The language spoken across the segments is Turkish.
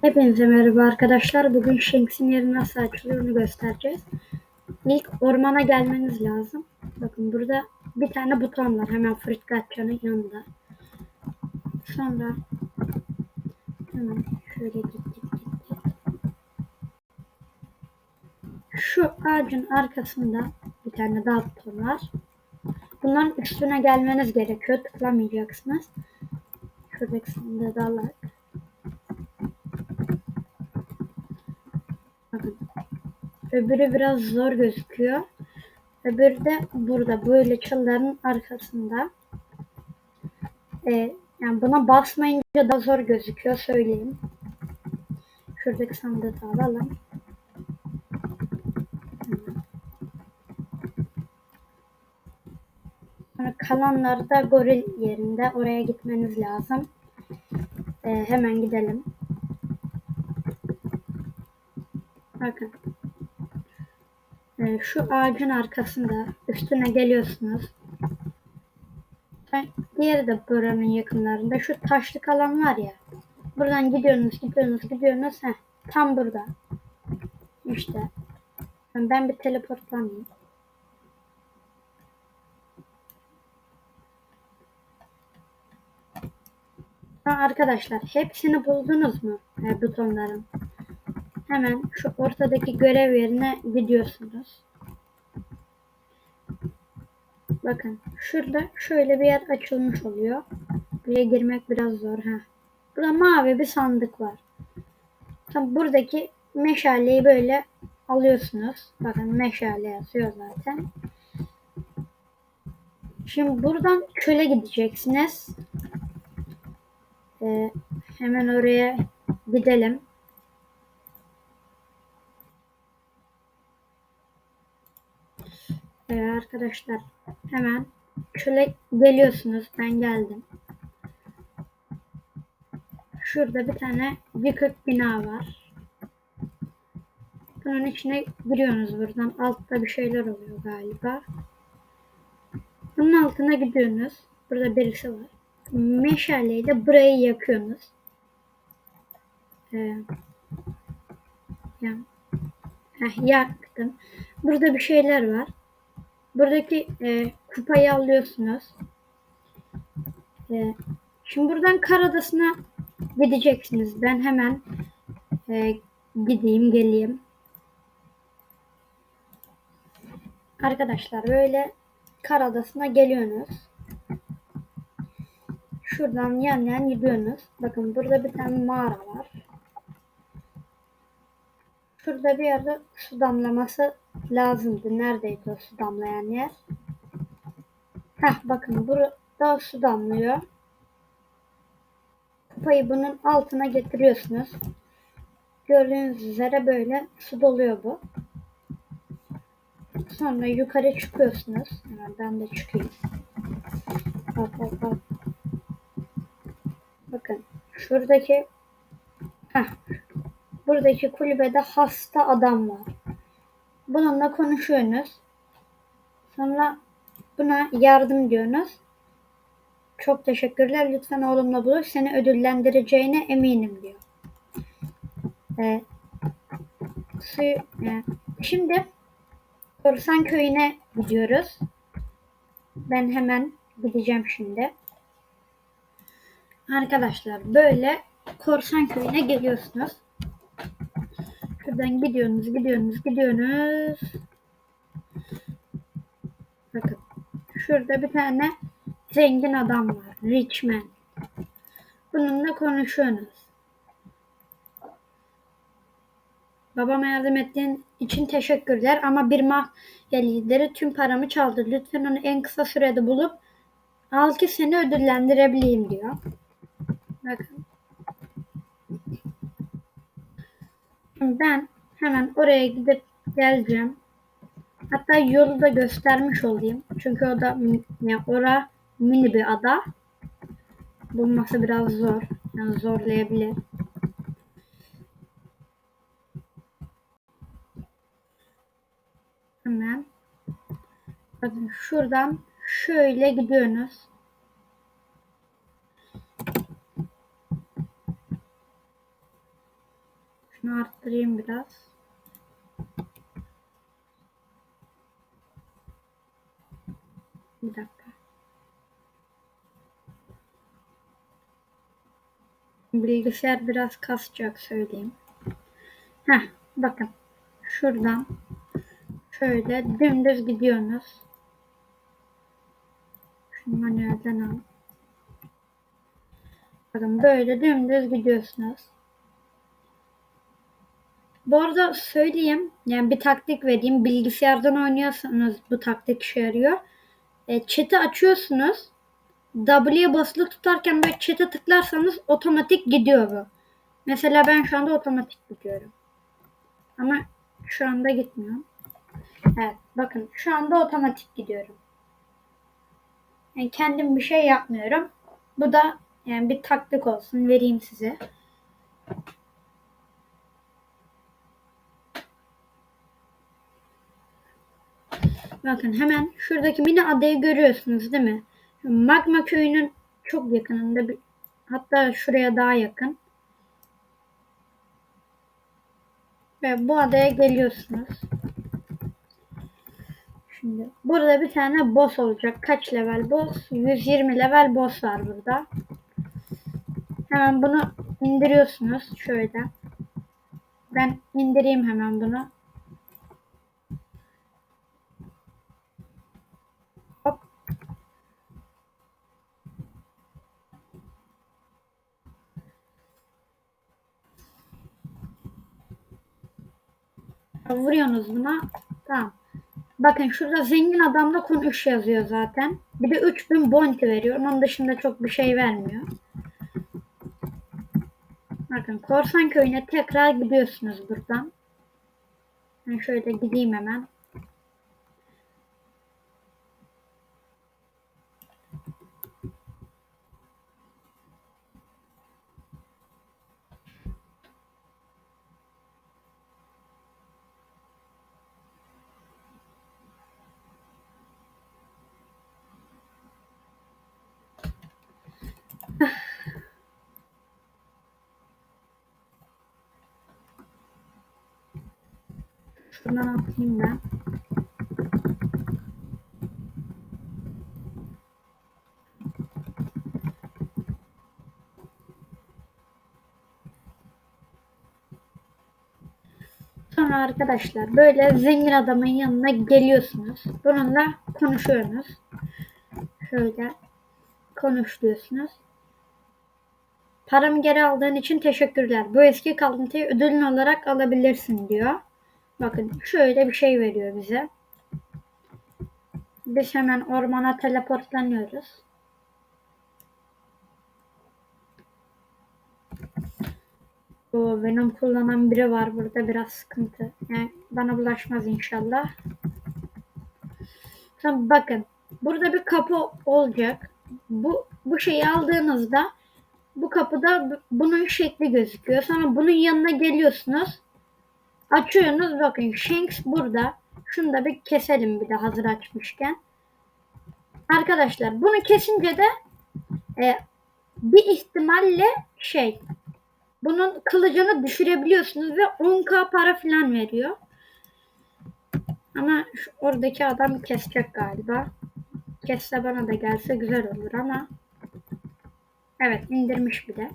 Hepinize merhaba arkadaşlar. Bugün Shanks'in yeri nasıl açılıyor onu göstereceğiz. İlk ormana gelmeniz lazım. Bakın burada bir tane buton var. Hemen Fırtkaçça'nın yanında. Sonra hemen şöyle git git git git. Şu ağacın arkasında bir tane daha buton var. Bunların üstüne gelmeniz gerekiyor. Tıklamayacaksınız. Şuradaki sandığı da alak. Bakın. Öbürü biraz zor gözüküyor. Öbürü de burada böyle çalıların arkasında. Ee, yani buna basmayınca da zor gözüküyor söyleyeyim. Şuradaki sandığı da alalım. Sonra kalanları da goril yerinde. Oraya gitmeniz lazım. Ee, hemen gidelim. Bakın. Ee, şu ağacın arkasında üstüne geliyorsunuz. Diğeri de buranın yakınlarında. Şu taşlık alan var ya. Buradan gidiyorsunuz, gidiyorsunuz, gidiyorsunuz. Heh, tam burada. İşte. Ben bir teleportlanayım. Arkadaşlar hepsini buldunuz mu? E, butonların. Hemen şu ortadaki görev yerine gidiyorsunuz. Bakın şurada şöyle bir yer açılmış oluyor. Buraya girmek biraz zor. ha. Burada mavi bir sandık var. Tam buradaki meşaleyi böyle alıyorsunuz. Bakın meşale yazıyor zaten. Şimdi buradan çöle gideceksiniz. Ee, hemen oraya gidelim. Ee, arkadaşlar hemen çöle geliyorsunuz. Ben geldim. Şurada bir tane yıkık bina var. Bunun içine giriyorsunuz buradan. Altta bir şeyler oluyor galiba. Bunun altına gidiyorsunuz. Burada birisi var. Meşaleyle burayı yakıyorsunuz. Ee, ya, heh, yaktım. Burada bir şeyler var. Buradaki e, kupayı alıyorsunuz. E, şimdi buradan kar adasına gideceksiniz. Ben hemen e, gideyim geleyim. Arkadaşlar böyle kar adasına geliyorsunuz. Şuradan yan yan gidiyorsunuz. Bakın burada bir tane mağara var. Şurada bir yerde su damlaması lazımdı. Neredeydi o su damlayan yer? Heh bakın burada su damlıyor. Kupayı bunun altına getiriyorsunuz. Gördüğünüz üzere böyle su doluyor bu. Sonra yukarı çıkıyorsunuz. Hemen ben de çıkayım. Bak bak bak. Bakın şuradaki heh, buradaki kulübede hasta adam var. Bununla konuşuyorsunuz. Sonra buna yardım diyorsunuz. Çok teşekkürler. Lütfen oğlumla buluş. Seni ödüllendireceğine eminim diyor. Ee, e, şimdi Korsan köyüne gidiyoruz. Ben hemen gideceğim şimdi. Arkadaşlar böyle korsan köyüne geliyorsunuz. Şuradan gidiyorsunuz, gidiyorsunuz, gidiyorsunuz. Bakın. Şurada bir tane zengin adam var. Rich man. Bununla konuşuyorsunuz. Babama yardım ettiğin için teşekkürler ama bir mafya lideri tüm paramı çaldı. Lütfen onu en kısa sürede bulup al ki seni ödüllendirebileyim diyor. Bakın. Ben hemen oraya gidip geleceğim. Hatta yolu da göstermiş olayım. Çünkü o da yani ora mini bir ada. Bulması biraz zor. Yani zorlayabilir. Hemen. Bakın şuradan şöyle gidiyorsunuz. Şunu arttırayım biraz. Bir dakika. Bilgisayar biraz kasacak söyleyeyim. Heh, bakın. Şuradan şöyle dümdüz gidiyorsunuz. Şunu manuelden al. Bakın böyle dümdüz gidiyorsunuz. Bu arada söyleyeyim. Yani bir taktik vereyim. Bilgisayardan oynuyorsanız bu taktik işe yarıyor. E, chat'i açıyorsunuz. W'ye basılı tutarken böyle chat'e tıklarsanız otomatik gidiyor bu. Mesela ben şu anda otomatik gidiyorum. Ama şu anda gitmiyor. Evet bakın şu anda otomatik gidiyorum. Yani kendim bir şey yapmıyorum. Bu da yani bir taktik olsun vereyim size. Bakın hemen şuradaki mini adayı görüyorsunuz değil mi? Magma köyünün çok yakınında bir hatta şuraya daha yakın. Ve bu adaya geliyorsunuz. Şimdi burada bir tane boss olacak. Kaç level boss? 120 level boss var burada. Hemen bunu indiriyorsunuz şöyle. Ben indireyim hemen bunu. Vuruyorsunuz buna. Tamam. Bakın şurada zengin adamla konuş yazıyor zaten. Bir de 3000 bounty veriyor. Onun dışında çok bir şey vermiyor. Bakın korsan köyüne tekrar gidiyorsunuz buradan. Ben şöyle gideyim hemen. Şuradan atayım ben. Sonra arkadaşlar böyle zengin adamın yanına geliyorsunuz. Bununla konuşuyorsunuz. Şöyle konuşuyorsunuz. Paramı geri aldığın için teşekkürler. Bu eski kalıntıyı ödülün olarak alabilirsin diyor. Bakın şöyle bir şey veriyor bize. Biz hemen ormana teleportlanıyoruz. O Venom kullanan biri var burada biraz sıkıntı. Yani bana bulaşmaz inşallah. Tamam bakın. Burada bir kapı olacak. Bu bu şeyi aldığınızda bu kapıda bunun şekli gözüküyor. Sonra bunun yanına geliyorsunuz. Açıyorsunuz bakın Shanks burada. Şunu da bir keselim bir de hazır açmışken. Arkadaşlar bunu kesince de e, bir ihtimalle şey bunun kılıcını düşürebiliyorsunuz ve 10k para falan veriyor. Ama şu, oradaki adam kesecek galiba. Kesse bana da gelse güzel olur ama evet indirmiş bir de.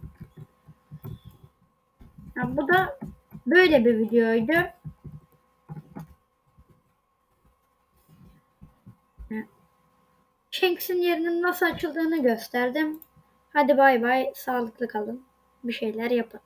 Ya, bu da böyle bir videoydu. Shanks'in yerinin nasıl açıldığını gösterdim. Hadi bay bay, sağlıklı kalın. Bir şeyler yapın.